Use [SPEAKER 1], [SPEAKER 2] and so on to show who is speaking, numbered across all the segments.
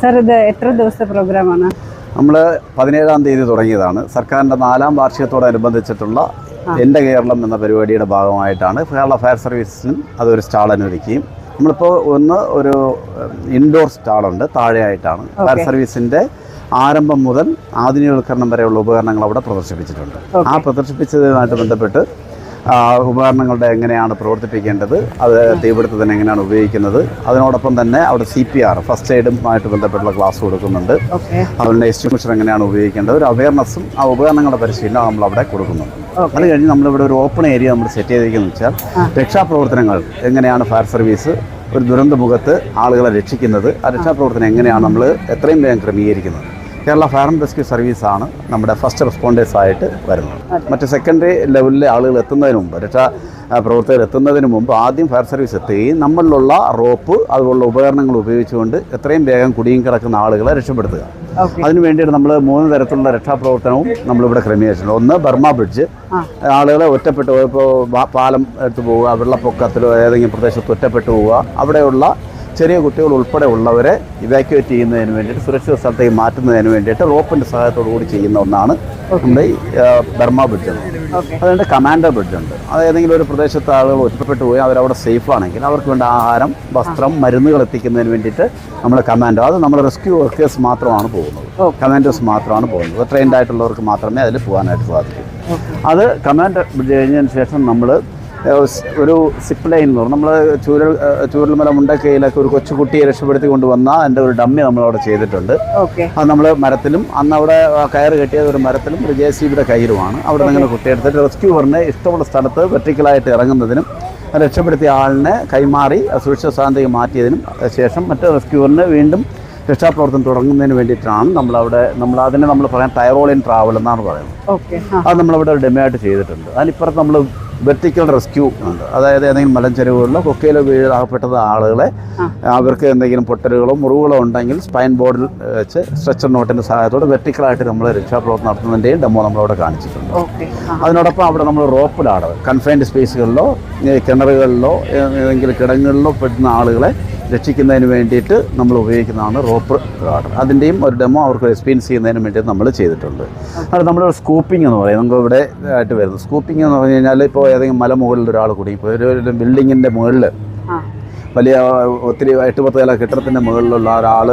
[SPEAKER 1] Sir ഇത് എത്ര ദിവസത്തെ പ്രോഗ്രാമാണ്?
[SPEAKER 2] നമ്മൾ പതിനേഴാം തീയതി തുടങ്ങിയതാണ്. സർക്കാരിന്റെ നാലാം വാർഷികത്തോടനുബന്ധിച്ചിട്ടുള്ള എന്റെ കേരളം എന്ന പരിപാടിയുടെ ഭാഗമായിട്ടാണ് കേരള ഫയർ സർവീസിനും അതൊരു സ്റ്റാൾ അനുവദിക്കുകയും നമ്മളിപ്പോൾ ഒന്ന് ഒരു ഇൻഡോർ സ്റ്റാളുണ്ട് താഴെയായിട്ടാണ്. ഫയർ സർവീസിന്റെ ആരംഭം മുതൽ ആധുനികവൽക്കരണം വരെയുള്ള ഉപകരണങ്ങൾ അവിടെ പ്രദർശിപ്പിച്ചിട്ടുണ്ട്. ആ പ്രദർശിപ്പിച്ചതുമായിട്ട് ബന്ധപ്പെട്ട് ഉപകരണങ്ങളുടെ എങ്ങനെയാണ് പ്രവർത്തിപ്പിക്കേണ്ടത് അത് തീപിടുത്തത്തിന് എങ്ങനെയാണ് ഉപയോഗിക്കുന്നത് അതിനോടൊപ്പം തന്നെ അവിടെ സി പി ആർ ഫസ്റ്റ് എയ്ഡുമായിട്ട് ബന്ധപ്പെട്ടുള്ള ക്ലാസ് കൊടുക്കുന്നുണ്ട്. അതുകൊണ്ട് എസ്റ്റിമേഷൻ എങ്ങനെയാണ് ഉപയോഗിക്കേണ്ടത് ഒരു അവയർനെസ്സും ആ ഉപകരണങ്ങളുടെ പരിശീലനം നമ്മൾ അവിടെ കൊടുക്കുന്നുണ്ട്. അത് കഴിഞ്ഞ് നമ്മളിവിടെ ഒരു ഓപ്പൺ ഏരിയ നമ്മൾ സെറ്റ് ചെയ്തിരിക്കുന്നത് വെച്ചാൽ രക്ഷാപ്രവർത്തനങ്ങൾ എങ്ങനെയാണ് ഫയർ സർവീസ് ഒരു ദുരന്ത മുഖത്ത് ആളുകളെ രക്ഷിക്കുന്നത് ആ രക്ഷാപ്രവർത്തനം എങ്ങനെയാണ് നമ്മൾ എത്രയും വേഗം ക്രമീകരിക്കുന്നത്. കേരള ഫയർ ആൻഡ് റെസ്ക്യൂ സർവീസാണ് നമ്മുടെ ഫസ്റ്റ് റെസ്പോണ്ടേഴ്സ് ആയിട്ട് വരുന്നത് മറ്റ് സെക്കൻഡറി ലെവലിലെ ആളുകൾ എത്തുന്നതിന് മുമ്പ് രക്ഷാ പ്രവർത്തകർ എത്തുന്നതിന് മുമ്പ് ആദ്യം ഫയർ സർവീസ് എത്തുകയും നമ്മളിലുള്ള റോപ്പ് അതുപോലുള്ള ഉപകരണങ്ങൾ ഉപയോഗിച്ചുകൊണ്ട് എത്രയും വേഗം കുടുങ്ങി കിടക്കുന്ന ആളുകളെ രക്ഷപ്പെടുത്തുക. അതിനു വേണ്ടിയിട്ട് നമ്മൾ മൂന്ന് തരത്തിലുള്ള രക്ഷാപ്രവർത്തനവും നമ്മളിവിടെ ക്രമീകരിച്ചിട്ടുണ്ട്. ഒന്ന് ബർമ ബ്രിഡ്ജ്. ആളുകളെ ഒറ്റപ്പെട്ടു ഇപ്പോൾ പാലം എടുത്തു പോവുക വെള്ളപ്പൊക്കത്തിലോ ഏതെങ്കിലും പ്രദേശത്ത് ഒറ്റപ്പെട്ടു പോവുക അവിടെയുള്ള ചെറിയ കുട്ടികൾ ഉൾപ്പെടെ ഉള്ളവരെ ഇവാക്യുവേറ്റ് ചെയ്യുന്നതിന് വേണ്ടിയിട്ട് സുരക്ഷിത സ്ഥലത്തേക്ക് മാറ്റുന്നതിന് വേണ്ടിയിട്ട് റോപ്പിന്റെ സഹായത്തോടു കൂടി ചെയ്യുന്ന ഒന്നാണ് നമ്മുടെ ഈ ബർമ ബ്രിഡ്ജ്. അതുകൊണ്ട് കമാൻഡർ ബ്രിഡ്ജ് ഉണ്ട്. അത് ഏതെങ്കിലും ഒരു പ്രദേശത്ത് ആളുകൾ ഒറ്റപ്പെട്ടു പോയി അവരവിടെ സേഫ് ആണെങ്കിൽ അവർക്ക് വേണ്ട ആഹാരം വസ്ത്രം മരുന്നുകൾ എത്തിക്കുന്നതിന് വേണ്ടിയിട്ട് നമ്മൾ കമാൻഡോ അത് നമ്മൾ റെസ്ക്യൂ വർക്കേഴ്സ് മാത്രമാണ് പോകുന്നത്. കമാൻഡോസ് മാത്രമാണ് പോകുന്നത്. ട്രെയിൻഡ് ആയിട്ടുള്ളവർക്ക് മാത്രമേ അതിൽ പോകാനായിട്ട് സാധിക്കൂ. അത് കമാൻഡർ ബ്രിഡ്ജ് കഴിഞ്ഞതിന് ശേഷം നമ്മൾ ഒരു സിപ്പ് ലൈൻ എന്ന് പറഞ്ഞു നമ്മൾ ചൂരൽ ചൂരൽമല മുണ്ടക്കയിലൊക്കെ ഒരു കൊച്ചുകുട്ടിയെ രക്ഷപ്പെടുത്തി കൊണ്ടുവന്ന എന്റെ ഒരു ഡമ്മി നമ്മളവിടെ ചെയ്തിട്ടുണ്ട്.
[SPEAKER 1] ഓക്കെ.
[SPEAKER 2] അത് നമ്മൾ മരത്തിലും അന്ന് അവിടെ കയർ കയറ് കെട്ടിയത് ഒരു മരത്തിലും ഒരു ജെ സി ബിയുടെ കയ്യിലുമാണ്. അവിടെ നിന്ന് കുട്ടിയെടുത്തിട്ട് പറഞ്ഞ് ഇഷ്ടമുള്ള സ്ഥലത്ത് വെർട്ടിക്കലായിട്ട് ഇറങ്ങുന്നതിനും രക്ഷപ്പെടുത്തിയ ആളിനെ കൈമാറി സുരക്ഷിത സ്ഥാനത്തേക്ക് മാറ്റിയതിനും ശേഷം മറ്റേ റെസ്ക്യൂവറിന് വീണ്ടും രക്ഷാപ്രവർത്തനം തുടങ്ങുന്നതിന് വേണ്ടിയിട്ടാണ് നമ്മളവിടെ നമ്മൾ അതിനെ നമ്മൾ പറയാൻ ടൈറോളിയൻ ട്രാവൽ എന്നാണ് പറയുന്നത്. അത് നമ്മളവിടെ ഒരു ഡെമോ ആയിട്ട് ചെയ്തിട്ടുണ്ട്. അതിനിപ്പുറത്ത് നമ്മൾ വെർട്ടിക്കൽ റെസ്ക്യൂ ഉണ്ട്. അതായത് ഏതെങ്കിലും മലഞ്ചെരുവുകളിലോ കൊക്കയിലോ വീഴാകപ്പെട്ടത് ആളുകളെ അവർക്ക് എന്തെങ്കിലും പൊട്ടലുകളോ മുറിവുകളോ ഉണ്ടെങ്കിൽ സ്പൈൻ ബോർഡിൽ വെച്ച് സ്ട്രെച്ചർ നോട്ടിന്റെ സഹായത്തോടെ വെർട്ടിക്കലായിട്ട് നമ്മൾ രക്ഷാപ്രവർത്തനം നടത്തുന്നതിന്റെയും ഡെമോ നമ്മളവിടെ കാണിച്ചിട്ടുണ്ട്. അതിനോടൊപ്പം അവിടെ നമ്മൾ റോപ്പിലാണ് കൺഫൈൻഡ് സ്പേസുകളിലോ കിണറുകളിലോ ഏതെങ്കിലും കിടങ്ങുകളിലോ പെടുന്ന ആളുകളെ രക്ഷിക്കുന്നതിന് വേണ്ടിയിട്ട് നമ്മൾ ഉപയോഗിക്കുന്നതാണ് റോപ്പ് ഗാർഡർ. അതിന്റെയും ഒരു ഡെമോ അവർക്ക് എക്സ്പീരിയൻസ് ചെയ്യുന്നതിന് വേണ്ടിയിട്ട് നമ്മൾ ചെയ്തിട്ടുണ്ട്. അത് നമ്മുടെ സ്കൂപ്പിംഗ് എന്ന് പറയും. നമുക്ക് ഇവിടെ ആയിട്ട് വരുന്നത്. സ്കൂപ്പിംഗ് എന്ന് പറഞ്ഞു കഴിഞ്ഞാൽ ഇപ്പോൾ ഏതെങ്കിലും മലമുകളിൽ ഒരാൾ കൂടി ഇപ്പോൾ ഒരു ബിൽഡിങ്ങിന്റെ മുകളിൽ വലിയ ഒത്തിരി എട്ട് പത്ത് നില കെട്ടിടത്തിന്റെ മുകളിലുള്ള ഒരാൾ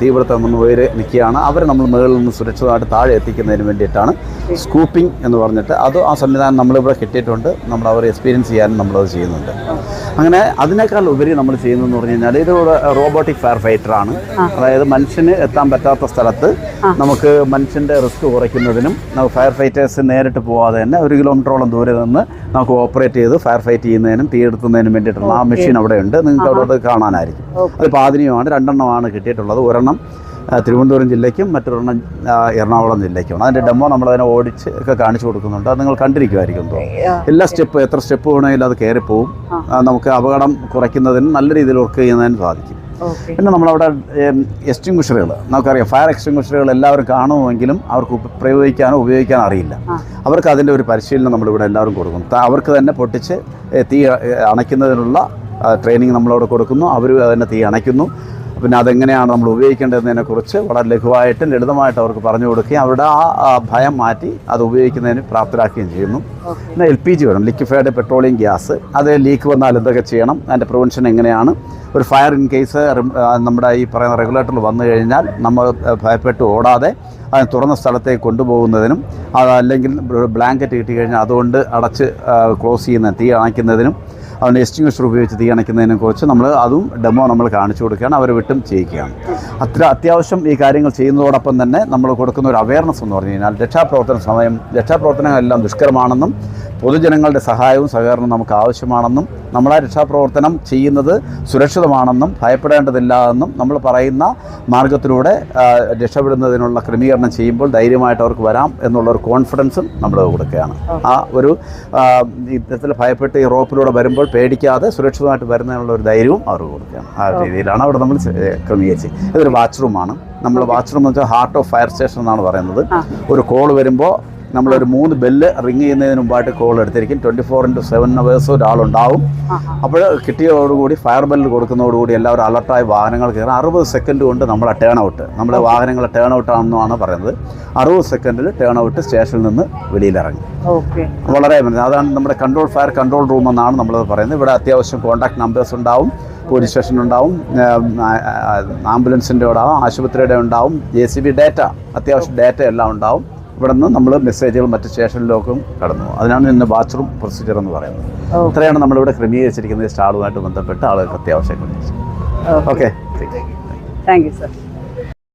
[SPEAKER 2] തീപിടുത്തം നിന്ന് ഉയരെ നിൽക്കുകയാണ്. അവരെ നമ്മൾ മുകളിൽ നിന്ന് സുരക്ഷിതമായിട്ട് താഴെ എത്തിക്കുന്നതിന് വേണ്ടിയിട്ടാണ് സ്കൂപ്പിംഗ് എന്ന് പറഞ്ഞിട്ട് അത് ആ സംവിധാനം നമ്മളിവിടെ കിട്ടിയിട്ടുണ്ട്. നമ്മൾ അവർ എക്സ്പീരിയൻസ് ചെയ്യാനും നമ്മളത് ചെയ്യുന്നുണ്ട്. അങ്ങനെ അതിനേക്കാൾ ഉപരി നമ്മൾ ചെയ്യുന്നതെന്ന് പറഞ്ഞു കഴിഞ്ഞാൽ ഇത് റോബോട്ടിക് ഫയർ ഫൈറ്റർ ആണ്. അതായത് മനുഷ്യന് എത്താൻ പറ്റാത്ത സ്ഥലത്ത് നമുക്ക് മനുഷ്യന്റെ റിസ്ക് കുറയ്ക്കുന്നതിനും നമുക്ക് ഫയർ ഫൈറ്റേഴ്സ് നേരിട്ട് പോവാതെ തന്നെ ഒരു കിലോമീറ്ററോളം ദൂരെ നിന്ന് നമുക്ക് ഓപ്പറേറ്റ് ചെയ്ത് ഫയർ ഫൈറ്റ് ചെയ്യുന്നതിനും തീയെടുത്തുന്നതിനും വേണ്ടിയിട്ടുള്ള ആ മെഷീൻ അവിടെ ഉണ്ട് നിങ്ങൾക്ക് അവിടെ കാണാനായിരിക്കും. അത് പാതിനിയുമാണ് രണ്ടെണ്ണമാണ് കിട്ടിയിട്ടുള്ളത്. ഒരെണ്ണം തിരുവനന്തപുരം ജില്ലയ്ക്കും മറ്റൊരെണ്ണം എറണാകുളം ജില്ലയ്ക്കുമാണ്. അതിന്റെ ഡെമോ നമ്മളതിനെ ഓടിച്ച് ഒക്കെ കാണിച്ചു കൊടുക്കുന്നുണ്ട്. അത് നിങ്ങൾ കണ്ടിരിക്കുമായിരിക്കും തോന്നുന്നു. എല്ലാ സ്റ്റെപ്പ് എത്ര സ്റ്റെപ്പ് വേണമെങ്കിലും അത് കയറിപ്പോവും. നമുക്ക് അപകടം കുറയ്ക്കുന്നതിന് നല്ല രീതിയിൽ വർക്ക് ചെയ്യുന്നതിന് സാധിക്കും. പിന്നെ നമ്മളവിടെ എക്സ്റ്റിങ്വിഷറുകൾ നമുക്കറിയാം ഫയർ എക്സ്റ്റിങ്വിഷറുകൾ എല്ലാവരും കാണുമെങ്കിലും അവർക്ക് പ്രയോഗിക്കാനോ ഉപയോഗിക്കാനോ അറിയില്ല. അവർക്ക് അതിന്റെ ഒരു പരിശീലനം നമ്മളിവിടെ എല്ലാവരും കൊടുക്കും അവർക്ക് തന്നെ പൊട്ടിച്ച് തീ അണയ്ക്കുന്നതിനുള്ള ട്രെയിനിങ് നമ്മളവിടെ കൊടുക്കുന്നു. അവർ അതിനെ തീ അണയ്ക്കുന്നു. പിന്നെ അതെങ്ങനെയാണ് നമ്മൾ ഉപയോഗിക്കേണ്ടതിനെക്കുറിച്ച് വളരെ ലഘുവായിട്ടും ലളിതമായിട്ട് അവർക്ക് പറഞ്ഞു കൊടുക്കുകയും അവരുടെ ആ ആ ഭയം മാറ്റി അത് ഉപയോഗിക്കുന്നതിന് പ്രാപ്തരാക്കുകയും ചെയ്യുന്നു. പിന്നെ എൽ പി ജി വേണം. Liquefied petroleum gas. അത് ലീക്ക് വന്നാൽ എന്തൊക്കെ ചെയ്യണം? അതിന്റെ പ്രിവെൻഷൻ എങ്ങനെയാണ്? ഒരു ഫയർ ഇൻ കേസ് നമ്മുടെ ഈ പറയുന്ന റെഗുലേറ്ററിൽ വന്നു കഴിഞ്ഞാൽ നമ്മൾ ഭയപ്പെട്ട് ഓടാതെ അതിന് തുറന്ന സ്ഥലത്തേക്ക് കൊണ്ടുപോകുന്നതിനും അതല്ലെങ്കിൽ ബ്ലാങ്കറ്റ് കിട്ടി കഴിഞ്ഞാൽ അതുകൊണ്ട് അടച്ച് ക്ലോസ് ചെയ്യുന്ന തീ അണയ്ക്കുന്നതിനും അതുകൊണ്ട് എസ്റ്റിങ്വിഷർ ഉപയോഗിച്ച് തീ അണയ്ക്കുന്നതിനെ കുറിച്ച് നമ്മൾ അതും ഡെമോ നമ്മൾ കാണിച്ചു കൊടുക്കുകയാണ്. അവരെ വിട്ടും ചെയ്യിക്കുകയാണ്. അത്ര അത്യാവശ്യം ഈ കാര്യങ്ങൾ ചെയ്യുന്നതോടൊപ്പം തന്നെ നമ്മൾ കൊടുക്കുന്ന ഒരു അവയർനെസ് എന്ന് പറഞ്ഞു കഴിഞ്ഞാൽ രക്ഷാപ്രവർത്തന സമയം രക്ഷാപ്രവർത്തനങ്ങളെല്ലാം ദുഷ്കരമാണെന്നും പൊതുജനങ്ങളുടെ സഹായവും സഹകരണവും നമുക്ക് ആവശ്യമാണെന്നും നമ്മളെ രക്ഷാപ്രവർത്തനം ചെയ്യുന്നത് സുരക്ഷിതമാണെന്നും ഭയപ്പെടേണ്ടതില്ല എന്നും നമ്മൾ പറയുന്ന മാർഗത്തിലൂടെ രക്ഷപ്പെടുന്നതിനുള്ള ക്രമീകരണം ചെയ്യുമ്പോൾ ധൈര്യമായിട്ട് അവർക്ക് വരാം എന്നുള്ള ഒരു കോൺഫിഡൻസും നമ്മൾ കൊടുക്കുകയാണ് ആ ഒരു ഇത്തരത്തിൽ ഭയപ്പെട്ട് ഈ റോപ്പിലൂടെ വരുമ്പോൾ പേടിക്കാതെ സുരക്ഷിതമായിട്ട് വരുന്നതിനുള്ള ഒരു ധൈര്യവും അവർക്ക് കൊടുക്കുകയാണ് ആ രീതിയിലാണ് അവിടെ നമ്മൾ ക്രമീകരിച്ചത്. ഇതൊരു വാച്ച് റൂമാണ് നമ്മൾ വാച്ച് റൂം എന്ന് വെച്ചാൽ ഹാർട്ട് ഓഫ് ഫയർ സ്റ്റേഷൻ എന്നാണ് പറയുന്നത്. ഒരു കോൾ വരുമ്പോൾ നമ്മളൊരു മൂന്ന് ബെല്ല് റിങ് ചെയ്യുന്നതിന് മുമ്പായിട്ട് call എടുത്തിരിക്കും. Twenty four into seven hours ഒരാളുണ്ടാവും അപ്പോൾ കിട്ടിയതോടുകൂടി ഫയർ ബെല്ല് കൊടുക്കുന്നതോടുകൂടി എല്ലാവരും അലർട്ടായി വാഹനങ്ങൾ കയറാം. അറുപത് സെക്കൻഡ് കൊണ്ട് നമ്മളെ ടേൺ ഔട്ട് നമ്മുടെ വാഹനങ്ങൾ ടേൺ ഔട്ട് ആണെന്നാണ് പറയുന്നത്. അറുപത് സെക്കൻഡിൽ ടേൺ ഔട്ട് സ്റ്റേഷനിൽ നിന്ന് വെളിയിലിറങ്ങി. വളരെ. അതാണ് നമ്മുടെ കൺട്രോൾ ഫയർ കൺട്രോൾ റൂം എന്നാണ് നമ്മളത് പറയുന്നത്. ഇവിടെ അത്യാവശ്യം കോൺടാക്ട് നമ്പേഴ്സ് ഉണ്ടാവും. പോലീസ് സ്റ്റേഷൻ ഉണ്ടാവും. ആംബുലൻസിന്റെ ഉണ്ടാവും ആശുപത്രിയുടെ ഉണ്ടാവും. ജെ സി ബി ഡാറ്റ അത്യാവശ്യം ഡാറ്റ എല്ലാം ഉണ്ടാവും. ഇവിടെ നിന്ന് നമ്മൾ മെസ്സേജുകൾ മറ്റ് സ്റ്റേഷനിലേക്കും കടന്നു. അതിനാണ് ഇന്ന് ബാത്റൂം പ്രൊസീജിയർ എന്ന് പറയുന്നത്. ഇത്രയാണ് നമ്മളിവിടെ ക്രമീകരിച്ചിരിക്കുന്നത് സ്റ്റാളുമായിട്ട് ബന്ധപ്പെട്ട് ആളുകൾക്ക് അത്യാവശ്യം. Okay
[SPEAKER 1] thank you sir